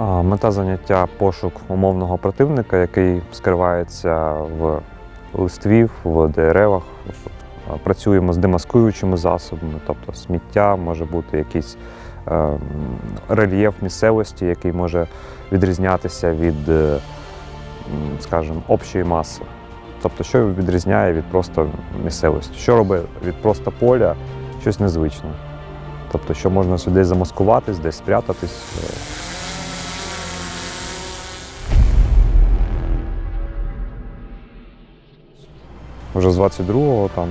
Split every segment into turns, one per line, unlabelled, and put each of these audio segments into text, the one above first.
Мета заняття пошук умовного противника, який скривається в листві, в деревах. Працюємо з демаскуючими засобами, тобто сміття, може бути якийсь е, рельєф місцевості, який може відрізнятися від, е, скажімо, общої маси. Тобто, що відрізняє від просто місцевості? Що робить від просто поля щось незвичне? Тобто, що можна десь замаскуватись, десь спрятатись. Вже з 22-го там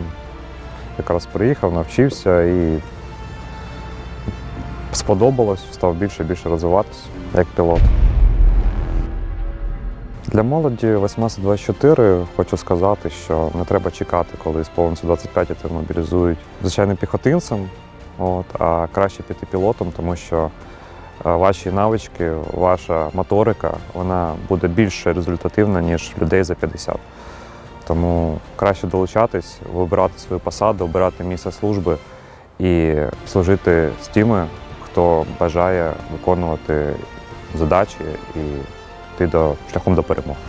якраз приїхав, навчився і сподобалось, став більше і більше розвиватися як пілот. Для молоді 18-24 хочу сказати, що не треба чекати, коли сповниться 25 і тебе мобілізують звичайним піхотинцем, от, а краще піти пілотом, тому що е, ваші навички, ваша моторика вона буде більш результативна, ніж людей за 50. Тому краще долучатись, вибирати свою посаду, обирати місце служби і служити з тими, хто бажає виконувати задачі і йти до шляхом до перемоги.